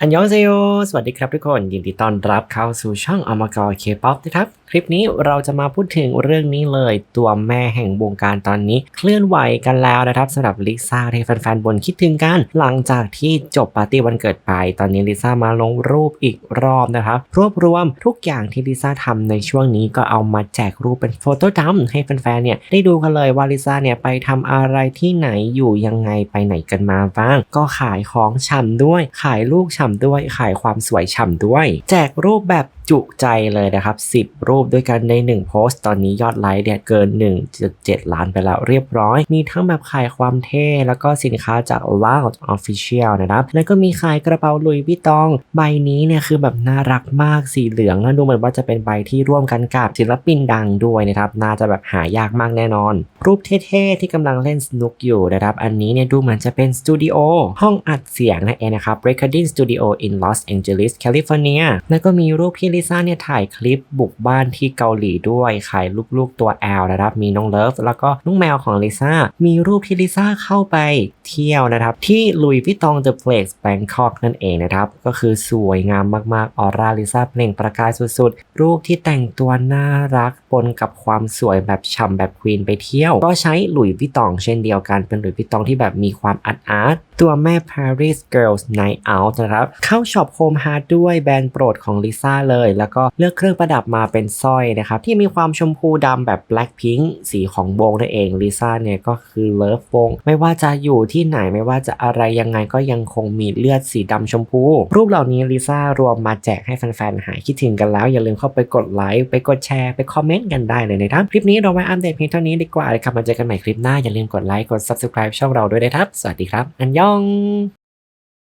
อันยองเซโยสวัสดีครับทุกคน ยินดีต้อนรับเข้าสู่ช่องอมกรเคป๊อปนะครับ คลิปนี้เราจะมาพูดถึงเรื่องนี้เลย ตัวแม่แห่งวงการตอนนี้ เคลื่อนไหวกันแล้วนะครับสำหรับลิซ่าที่แฟนๆบนคิดถึงกัน หลังจากที่จบปาร์ตี้วันเกิดไป ตอนนี้ลิซ่ามาลงรูปอีกรอบนะครับ รวบรวมทุกอย่างที่ลิซ่าทำในช่วงนี้ก็เอามาแจกรูปเป็นโฟโต้ดัมให้แฟนๆเนี่ยได้ดูกันเลยว่าลิซ่าเนี่ยไปทำอะไรที่ไหนอยู่ยังไงไปไหนกันมาบ้าง ก็ขายของฉ่ำด้วยขายลูกฉ่ำด้วย ขายความสวยฉ่ำด้วย แจกรูปแบบจุใจเลยนะครับ 10 รูปด้วยกันใน 1 โพสต์ ตอนนี้ยอดไลค์เนี่ยเกิน 1.7 ล้านไปแล้วเรียบร้อย มีทั้งแบบขายความเท่ แล้วก็สินค้าจาก Loud Official นะครับ แล้วก็มีขายกระเป๋าลุยวิตอง ใบนี้เนี่ยคือแบบน่ารักมากสีเหลืองแล้วดูเหมือนว่าจะเป็นใบที่ร่วมกันกับศิลปินดังด้วยนะครับ น่าจะแบบหายากมากแน่นอน รูปเท่ๆที่กำลังเล่นสนุกอยู่นะครับ อันนี้เนี่ยดูเหมือนจะเป็นสตูดิโอห้องอัดเสียงนั่นเองนะครับ Recording Studio in Los Angeles California แล้วก็มีรูปที่ลิซ่าเนี่ยถ่ายคลิปบุกบ้านที่เกาหลีด้วยขายลูกๆตัวแอลนะครับ มีน้องเลิฟแล้วก็น้องแมวของลิซ่า มีรูปที่ลิซ่าเข้าไปเที่ยวนะครับ ที่ลุยวิตอง The Place Bangkok นั่นเองนะครับ ก็คือสวยงามมากๆ ออร่าลิซ่าเปล่งประกายสุดๆ รูปที่แต่งตัวน่ารักปนกับความสวยแบบฉ่ำแบบควีนไปเที่ยว ก็ใช้หลุยส์วิตองเช่นเดียวกันเป็นหลุยส์วิตองที่แบบมีความอาร์ตอาร์ตตัวแม่ Paris Girls Night Out นะครับเข้าช็อปโฮมฮาร์ดด้วยแบรนด์โปรดของลิซ่าเลย แล้วก็เลือกเครื่องประดับมาเป็นสร้อยนะครับ ที่มีความชมพูดำแบบ Blackpink สีของวงนั่นเองลิซ่าเนี่ยก็คือเลิฟวงไม่ว่าจะอยู่ที่ไหนไม่ว่าจะอะไรยังไงก็ยังคงมีเลือดสีดำชมพู รูปเหล่านี้ลิซ่ารวมมาแจกให้แฟนๆหายคิดถึงกันแล้วอย่าลืมเข้าไปกดไลค์ไปกดแชร์ไปคอมเมนต์กันได้เลยนะครับคลิปนี้เราไว้อัปเดตเพียงเท่านี้ดีกว่าเลยครับมาเจอกันใหม่คลิปหน้าอย่าลืมกดไลค์กด subscribe ช่องเราด้วยนะครับ สวัสดีครับ อันยอง